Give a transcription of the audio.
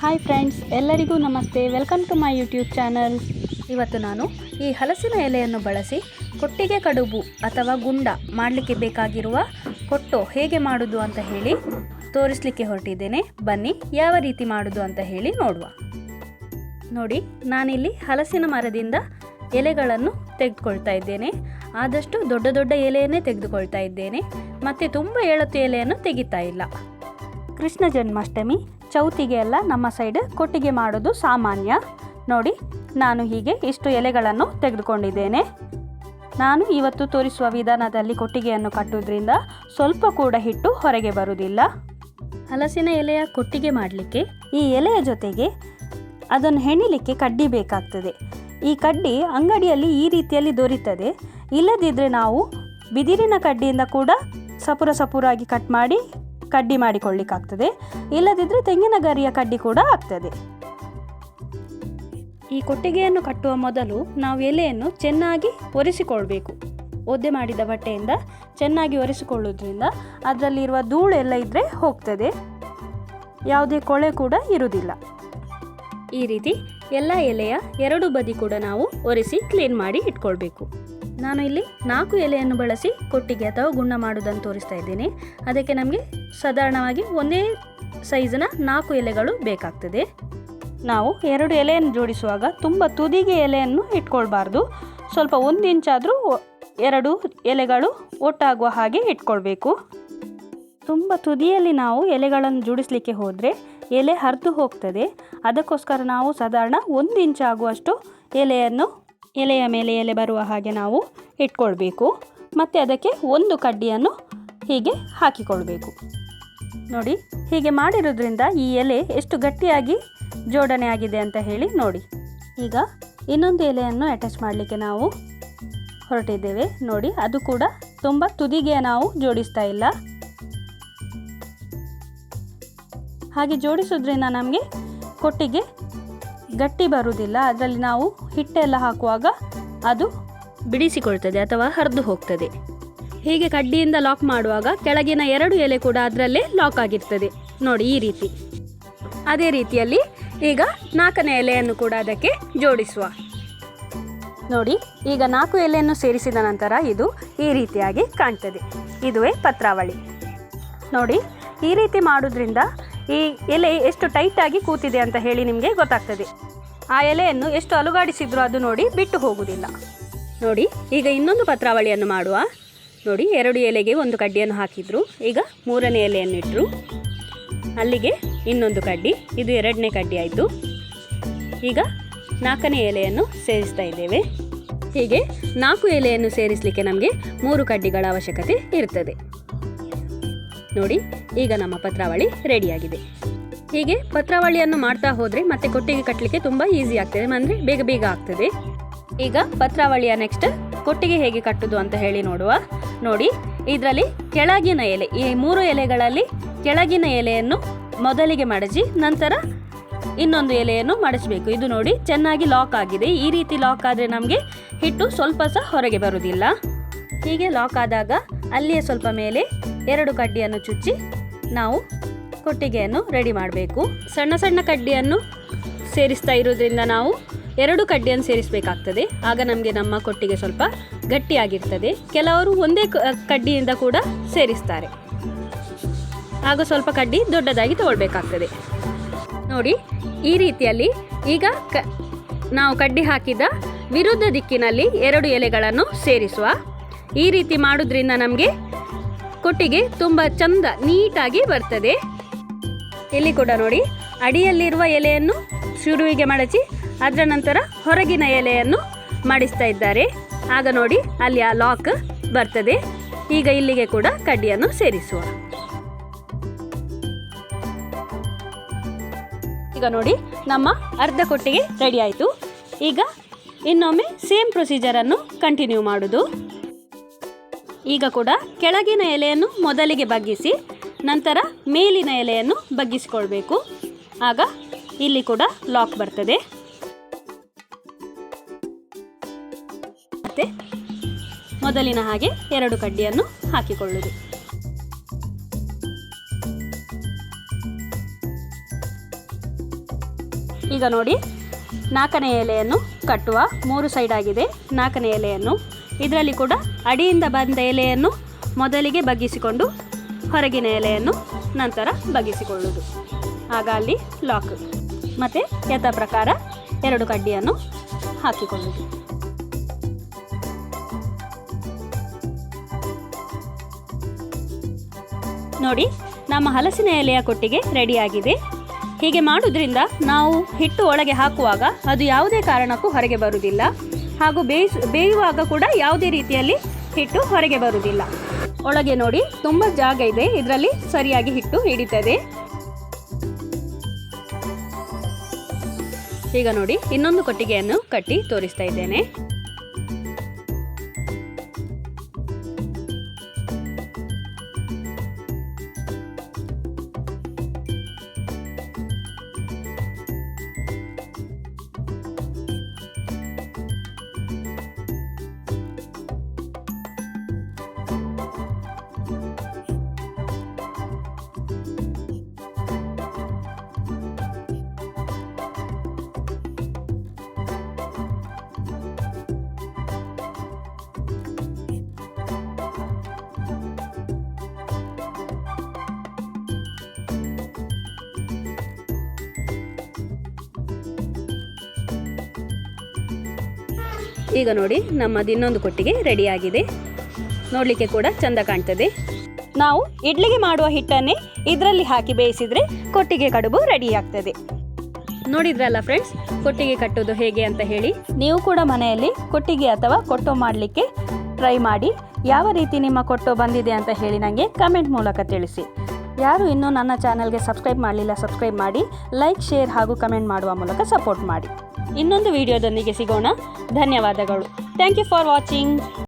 Hi friends ಎಲ್ಲರಿಗೂ ನಮಸ್ತೆ. Welcome to my YouTube channel ಇವತ್ತು ನಾನು ಈ ಹಲಸಿನ ಎಲೆಯನ್ನು ಬಳಸಿ ಕೊಟ್ಟಿಗೆ ಕಡುಬು ಅಥವಾ ಗುಂಡ ಮಾಡಲಿಕ್ಕೆ ಬೇಕಾಗಿರುವ ಕೊಟ್ಟು ಹೇಗೆ ಮಾಡೋದು ಅಂತ ಹೇಳಿ ತೋರಿಸಲಿಕ್ಕೆ ಹೊರಟಿದ್ದೇನೆ. ಬನ್ನಿ, ಯಾವ ರೀತಿ ಮಾಡೋದು ಅಂತ ಹೇಳಿ ನೋಡುವ. ನೋಡಿ, ನಾನಿಲ್ಲಿ ಹಲಸಿನ ಮರದಿಂದ ಎಲೆಗಳನ್ನು ತೆಗೆದುಕೊಳ್ತಾ ಇದ್ದೇನೆ. ಆದಷ್ಟು ದೊಡ್ಡ ದೊಡ್ಡ ಎಲೆಯನ್ನೇ ತೆಗೆದುಕೊಳ್ತಾ ಇದ್ದೇನೆ. ಮತ್ತು ತುಂಬ ಏಳತ್ತು ಎಲೆಯನ್ನು ತೆಗಿತಾ ಇಲ್ಲ. ಕೃಷ್ಣ ಜನ್ಮಾಷ್ಟಮಿ, ಚೌತಿಗೆ ಎಲ್ಲ ನಮ್ಮ ಸೈಡ್ ಕೊಟ್ಟಿಗೆ ಮಾಡೋದು ಸಾಮಾನ್ಯ. ನೋಡಿ, ನಾನು ಹೀಗೆ ಇಷ್ಟು ಎಲೆಗಳನ್ನು ತೆಗೆದುಕೊಂಡಿದ್ದೇನೆ. ನಾನು ಇವತ್ತು ತೋರಿಸುವ ವಿಧಾನದಲ್ಲಿ ಕೊಟ್ಟಿಗೆಯನ್ನು ಕಟ್ಟುವುದರಿಂದ ಸ್ವಲ್ಪ ಕೂಡ ಹಿಟ್ಟು ಹೊರಗೆ ಬರುವುದಿಲ್ಲ. ಹಲಸಿನ ಎಲೆಯ ಕೊಟ್ಟಿಗೆ ಮಾಡಲಿಕ್ಕೆ ಈ ಎಲೆಯ ಜೊತೆಗೆ ಅದನ್ನು ಹೆಣಿಲಿಕ್ಕೆ ಕಡ್ಡಿ ಬೇಕಾಗ್ತದೆ. ಈ ಕಡ್ಡಿ ಅಂಗಡಿಯಲ್ಲಿ ಈ ರೀತಿಯಲ್ಲಿ ದೊರೀತದೆ. ಇಲ್ಲದಿದ್ದರೆ ನಾವು ಬಿದಿರಿನ ಕಡ್ಡಿಯಿಂದ ಕೂಡ ಸಪುರ ಸಪುರಾಗಿ ಕಟ್ ಮಾಡಿ ಕಡ್ಡಿ ಮಾಡಿಕೊಳ್ಳಿಕ್ಕಾಗ್ತದೆ. ಇಲ್ಲದಿದ್ದರೆ ತೆಂಗಿನ ಗರಿಯ ಕಡ್ಡಿ ಕೂಡ ಆಗ್ತದೆ. ಈ ಕೊಟ್ಟಿಗೆಯನ್ನು ಕಟ್ಟುವ ಮೊದಲು ನಾವು ಎಲೆಯನ್ನು ಚೆನ್ನಾಗಿ ಒರೆಸಿಕೊಳ್ಬೇಕು. ಒದ್ದೆ ಮಾಡಿದ ಬಟ್ಟೆಯಿಂದ ಚೆನ್ನಾಗಿ ಒರೆಸಿಕೊಳ್ಳೋದ್ರಿಂದ ಅದರಲ್ಲಿರುವ ಧೂಳೆಲ್ಲ ಇದ್ದರೆ ಹೋಗ್ತದೆ. ಯಾವುದೇ ಕೊಳೆ ಕೂಡ ಇರುವುದಿಲ್ಲ. ಈ ರೀತಿ ಎಲ್ಲ ಎಲೆಯ ಎರಡು ಬದಿ ಕೂಡ ನಾವು ಒರೆಸಿ ಕ್ಲೀನ್ ಮಾಡಿ ಇಟ್ಕೊಳ್ಬೇಕು. ನಾನು ಇಲ್ಲಿ ನಾಲ್ಕು ಎಲೆಯನ್ನು ಬಳಸಿ ಕೊಟ್ಟಿಗೆ ಅಥವಾ ಗುಣ್ಣ ಮಾಡುವುದನ್ನು ತೋರಿಸ್ತಾ ಇದ್ದೇನೆ. ಅದಕ್ಕೆ ನಮಗೆ ಸಾಧಾರಣವಾಗಿ ಒಂದೇ ಸೈಜ್ನ ನಾಲ್ಕು ಎಲೆಗಳು ಬೇಕಾಗ್ತದೆ. ನಾವು ಎರಡು ಎಲೆಯನ್ನು ಜೋಡಿಸುವಾಗ ತುಂಬ ತುದಿಗೆ ಎಲೆಯನ್ನು ಇಟ್ಕೊಳ್ಬಾರ್ದು. ಸ್ವಲ್ಪ ಒಂದು ಇಂಚಾದರೂ ಎರಡು ಎಲೆಗಳು ಒಟ್ಟಾಗುವ ಹಾಗೆ ಇಟ್ಕೊಳ್ಬೇಕು. ತುಂಬ ತುದಿಯಲ್ಲಿ ನಾವು ಎಲೆಗಳನ್ನು ಜೋಡಿಸಲಿಕ್ಕೆ ಹೋದರೆ ಎಲೆ ಹರಿದು ಹೋಗ್ತದೆ. ಅದಕ್ಕೋಸ್ಕರ ನಾವು ಸಾಧಾರಣ ಒಂದು ಇಂಚ್ ಆಗುವಷ್ಟು ಎಲೆಯನ್ನು ಎಲೆಯ ಮೇಲೆ ಎಲೆ ಬರುವ ಹಾಗೆ ನಾವು ಇಟ್ಕೊಳ್ಬೇಕು. ಮತ್ತು ಅದಕ್ಕೆ ಒಂದು ಕಡ್ಡಿಯನ್ನು ಹೀಗೆ ಹಾಕಿಕೊಳ್ಬೇಕು. ನೋಡಿ, ಹೀಗೆ ಮಾಡಿರೋದ್ರಿಂದ ಈ ಎಲೆ ಎಷ್ಟು ಗಟ್ಟಿಯಾಗಿ ಜೋಡಣೆ ಆಗಿದೆ ಅಂತ ಹೇಳಿ ನೋಡಿ. ಈಗ ಇನ್ನೊಂದು ಎಲೆಯನ್ನು ಅಟ್ಯಾಚ್ ಮಾಡಲಿಕ್ಕೆ ನಾವು ಹೊರಟಿದ್ದೇವೆ. ನೋಡಿ, ಅದು ಕೂಡ ತುಂಬ ತುದಿಗೆ ನಾವು ಜೋಡಿಸ್ತಾ ಇಲ್ಲ. ಹಾಗೆ ಜೋಡಿಸೋದ್ರಿಂದ ನಮಗೆ ಕೊಟ್ಟಿಗೆ ಗಟ್ಟಿ ಬರುವುದಿಲ್ಲ. ಅದರಲ್ಲಿ ನಾವು ಹಿಟ್ಟೆಲ್ಲ ಹಾಕುವಾಗ ಅದು ಬಿಡಿಸಿಕೊಳ್ತದೆ ಅಥವಾ ಹರಿದು ಹೋಗ್ತದೆ. ಹೀಗೆ ಕಡ್ಡಿಯಿಂದ ಲಾಕ್ ಮಾಡುವಾಗ ಕೆಳಗಿನ ಎರಡು ಎಲೆ ಕೂಡ ಅದರಲ್ಲೇ ಲಾಕ್ ಆಗಿರ್ತದೆ. ನೋಡಿ ಈ ರೀತಿ. ಅದೇ ರೀತಿಯಲ್ಲಿ ಈಗ ನಾಲ್ಕನೇ ಎಲೆಯನ್ನು ಕೂಡ ಅದಕ್ಕೆ ಜೋಡಿಸುವ. ನೋಡಿ, ಈಗ ನಾಲ್ಕು ಎಲೆಯನ್ನು ಸೇರಿಸಿದ ನಂತರ ಇದು ಈ ರೀತಿಯಾಗಿ ಕಾಣ್ತದೆ. ಇದುವೇ ಪತ್ರಾವಳಿ. ನೋಡಿ, ಈ ರೀತಿ ಮಾಡೋದ್ರಿಂದ ಈ ಎಲೆ ಎಷ್ಟು ಟೈಟಾಗಿ ಕೂತಿದೆ ಅಂತ ಹೇಳಿ ನಿಮಗೆ ಗೊತ್ತಾಗ್ತದೆ. ಆ ಎಲೆಯನ್ನು ಎಷ್ಟು ಅಲುಗಾಡಿಸಿದ್ರು ಅದು ನೋಡಿ ಬಿಟ್ಟು ಹೋಗುವುದಿಲ್ಲ. ನೋಡಿ, ಈಗ ಇನ್ನೊಂದು ಪತ್ರಾವಳಿಯನ್ನು ಮಾಡುವ. ನೋಡಿ, ಎರಡು ಎಲೆಗೆ ಒಂದು ಕಡ್ಡಿಯನ್ನು ಹಾಕಿದ್ರು. ಈಗ ಮೂರನೇ ಎಲೆಯನ್ನು ಇಟ್ಟರು ಅಲ್ಲಿಗೆ ಇನ್ನೊಂದು ಕಡ್ಡಿ, ಇದು ಎರಡನೇ ಕಡ್ಡಿ ಆಯಿತು. ಈಗ ನಾಲ್ಕನೇ ಎಲೆಯನ್ನು ಸೇರಿಸ್ತಾ ಇದ್ದೇವೆ. ಹೀಗೆ ನಾಲ್ಕು ಎಲೆಯನ್ನು ಸೇರಿಸಲಿಕ್ಕೆ ನಮಗೆ ಮೂರು ಕಡ್ಡಿಗಳ ಅವಶ್ಯಕತೆ ಇರ್ತದೆ. ನೋಡಿ, ಈಗ ನಮ್ಮ ಪತ್ರಾವಳಿ ರೆಡಿಯಾಗಿದೆ. ಹೀಗೆ ಪತ್ರಾವಳಿಯನ್ನು ಮಾಡ್ತಾ ಹೋದರೆ ಮತ್ತೆ ಕೊಟ್ಟಿಗೆ ಕಟ್ಟಲಿಕ್ಕೆ ತುಂಬ ಈಸಿ ಆಗ್ತದೆ, ಅಂದರೆ ಬೇಗ ಬೇಗ ಆಗ್ತದೆ. ಈಗ ಪತ್ರಾವಳಿಯ ನೆಕ್ಸ್ಟ್ ಕೊಟ್ಟಿಗೆ ಹೇಗೆ ಕಟ್ಟುದು ಅಂತ ಹೇಳಿ ನೋಡುವ. ನೋಡಿ, ಇದರಲ್ಲಿ ಕೆಳಗಿನ ಎಲೆ, ಈ ಮೂರು ಎಲೆಗಳಲ್ಲಿ ಕೆಳಗಿನ ಎಲೆಯನ್ನು ಮೊದಲಿಗೆ ಮಡಚಿ, ನಂತರ ಇನ್ನೊಂದು ಎಲೆಯನ್ನು ಮಡಚಬೇಕು. ಇದು ನೋಡಿ, ಚೆನ್ನಾಗಿ ಲಾಕ್ ಆಗಿದೆ. ಈ ರೀತಿ ಲಾಕ್ ಆದರೆ ನಮಗೆ ಹಿಟ್ಟು ಸ್ವಲ್ಪ ಸಹ ಹೊರಗೆ ಬರುವುದಿಲ್ಲ ಹೀಗೆ ಲಾಕ್ ಆದಾಗ ಅಲ್ಲಿಯೇ ಸ್ವಲ್ಪ ಮೇಲೆ ಎರಡು ಕಡ್ಡಿಯನ್ನು ಚುಚ್ಚಿ ನಾವು ಕೊಟ್ಟಿಗೆಯನ್ನು ರೆಡಿ ಮಾಡಬೇಕು. ಸಣ್ಣ ಸಣ್ಣ ಕಡ್ಡಿಯನ್ನು ಸೇರಿಸ್ತಾ ಇರೋದ್ರಿಂದ ನಾವು ಎರಡು ಕಡ್ಡಿಯನ್ನು ಸೇರಿಸಬೇಕಾಗ್ತದೆ. ಆಗ ನಮಗೆ ನಮ್ಮ ಕೊಟ್ಟಿಗೆ ಸ್ವಲ್ಪ ಗಟ್ಟಿಯಾಗಿರ್ತದೆ. ಕೆಲವರು ಒಂದೇ ಕಡ್ಡಿಯಿಂದ ಕೂಡ ಸೇರಿಸ್ತಾರೆ. ಆಗ ಸ್ವಲ್ಪ ಕಡ್ಡಿ ದೊಡ್ಡದಾಗಿ ತಗೊಳ್ಬೇಕಾಗ್ತದೆ ನೋಡಿ, ಈ ರೀತಿಯಲ್ಲಿ ಈಗ ಕ ನಾವು ಕಡ್ಡಿ ಹಾಕಿದ ವಿರುದ್ಧ ದಿಕ್ಕಿನಲ್ಲಿ ಎರಡು ಎಲೆಗಳನ್ನು ಸೇರಿಸುವ ಈ ರೀತಿ ಮಾಡೋದ್ರಿಂದ ನಮಗೆ ಕೊಟ್ಟಿಗೆ ತುಂಬ ಚಂದ ನೀಟಾಗಿ ಬರ್ತದೆ. ಇಲ್ಲಿ ಕೂಡ ನೋಡಿ, ಅಡಿಯಲ್ಲಿರುವ ಎಲೆಯನ್ನು ಶುರುವಿಗೆ ಮಡಚಿ, ಅದರ ನಂತರ ಹೊರಗಿನ ಎಲೆಯನ್ನು ಮಡಿಸ್ತಾ ಇದ್ದಾರೆ. ಆಗ ನೋಡಿ, ಅಲ್ಲಿ ಆ ಲಾಕ್ ಬರ್ತದೆ. ಈಗ ಇಲ್ಲಿಗೆ ಕೂಡ ಕಡ್ಡಿಯನ್ನು ಸೇರಿಸುವ. ಈಗ ನೋಡಿ, ನಮ್ಮ ಅರ್ಧ ಕೊಟ್ಟಿಗೆ ರೆಡಿ ಆಯಿತು. ಈಗ ಇನ್ನೊಮ್ಮೆ ಸೇಮ್ ಪ್ರೊಸೀಜರನ್ನು ಕಂಟಿನ್ಯೂ ಮಾಡೋದು. ಈಗ ಕೂಡ ಕೆಳಗಿನ ಎಲೆಯನ್ನು ಮೊದಲಿಗೆ ಬಗ್ಗಿಸಿ, ನಂತರ ಮೇಲಿನ ಎಲೆಯನ್ನು ಬಗ್ಗಿಸಿಕೊಳ್ಬೇಕು. ಆಗ ಇಲ್ಲಿ ಕೂಡ ಲಾಕ್ ಬರ್ತದೆ. ಮತ್ತೆ ಮೊದಲಿನ ಹಾಗೆ ಎರಡು ಕಡ್ಡಿಯನ್ನು ಹಾಕಿಕೊಳ್ಳುವುದು. ಈಗ ನೋಡಿ, ನಾಲ್ಕನೇ ಎಲೆಯನ್ನು ಕಟ್ಟುವ ಮೂರು ಸೈಡ್ ಆಗಿದೆ. ನಾಲ್ಕನೇ ಎಲೆಯನ್ನು ಇದರಲ್ಲಿ ಕೂಡ ಅಡಿಯಿಂದ ಬಂದ ಎಲೆಯನ್ನು ಮೊದಲಿಗೆ ಬಗ್ಗಿಸಿಕೊಂಡು ಹೊರಗಿನ ಎಲೆಯನ್ನು ನಂತರ ಬಗ್ಗಿಸಿಕೊಳ್ಳುವುದು. ಆಗ ಅಲ್ಲಿ ಲಾಕ್ ಮತ್ತು ಯಥ ಪ್ರಕಾರ ಎರಡು ಕಡ್ಡಿಯನ್ನು ಹಾಕಿಕೊಳ್ಳುವುದು. ನೋಡಿ, ನಮ್ಮ ಹಲಸಿನ ಎಲೆಯ ಕೊಟ್ಟಿಗೆ ರೆಡಿಯಾಗಿದೆ. ಹೀಗೆ ಮಾಡೋದ್ರಿಂದ ನಾವು ಹಿಟ್ಟು ಒಳಗೆ ಹಾಕುವಾಗ ಅದು ಯಾವುದೇ ಕಾರಣಕ್ಕೂ ಹೊರಗೆ ಬರುವುದಿಲ್ಲ. ಹಾಗೂ ಬೇಯಿಸ್ ಬೇಯುವಾಗ ಕೂಡ ಯಾವುದೇ ರೀತಿಯಲ್ಲಿ ಹಿಟ್ಟು ಹೊರಗೆ ಬರುವುದಿಲ್ಲ. ಒಳಗೆ ನೋಡಿ, ತುಂಬ ಜಾಗ ಇದೆ. ಇದರಲ್ಲಿ ಸರಿಯಾಗಿ ಹಿಟ್ಟು ಹಿಡಿತದೆ. ಈಗ ನೋಡಿ, ಇನ್ನೊಂದು ಕೊಟ್ಟಿಗೆಯನ್ನು ಕಟ್ಟಿ ತೋರಿಸ್ತಾ ಇದ್ದೇನೆ. ಈಗ ನೋಡಿ ನಮ್ಮದು ಇನ್ನೊಂದು ಕೊಟ್ಟಿಗೆ ರೆಡಿಯಾಗಿದೆ. ನೋಡಲಿಕ್ಕೆ ಕೂಡ ಚಂದ ಕಾಣ್ತದೆ. ನಾವು ಇಡ್ಲಿಗೆ ಮಾಡುವ ಹಿಟ್ಟನ್ನೇ ಇದರಲ್ಲಿ ಹಾಕಿ ಬೇಯಿಸಿದರೆ ಕೊಟ್ಟಿಗೆ ಕಡುಬು ರೆಡಿ ಆಗ್ತದೆ. ನೋಡಿದ್ರಲ್ಲ ಫ್ರೆಂಡ್ಸ್ ಕೊಟ್ಟಿಗೆ ಕಟ್ಟೋದು ಹೇಗೆ ಅಂತ ಹೇಳಿ? ನೀವು ಕೂಡ ಮನೆಯಲ್ಲಿ ಕೊಟ್ಟಿಗೆ ಅಥವಾ ಕೊಟ್ಟು ಮಾಡಲಿಕ್ಕೆ ಟ್ರೈ ಮಾಡಿ. ಯಾವ ರೀತಿ ನಿಮ್ಮ ಕೊಟ್ಟು ಬಂದಿದೆ ಅಂತ ಹೇಳಿ ನನಗೆ ಕಮೆಂಟ್ ಮೂಲಕ ತಿಳಿಸಿ. ಯಾರು ಇನ್ನೂ ನನ್ನ ಚಾನಲ್ಗೆ ಸಬ್ಸ್ಕ್ರೈಬ್ ಮಾಡಲಿಲ್ಲ ಸಬ್ಸ್ಕ್ರೈಬ್ ಮಾಡಿ. ಲೈಕ್ ಶೇರ್ ಹಾಗೂ ಕಮೆಂಟ್ ಮಾಡುವ ಮೂಲಕ ಸಪೋರ್ಟ್ ಮಾಡಿ. ಇನ್ನೊಂದು ವಿಡಿಯೋದೊಂದಿಗೆ ಸಿಗೋಣ. ಧನ್ಯವಾದಗಳು. Thank you for watching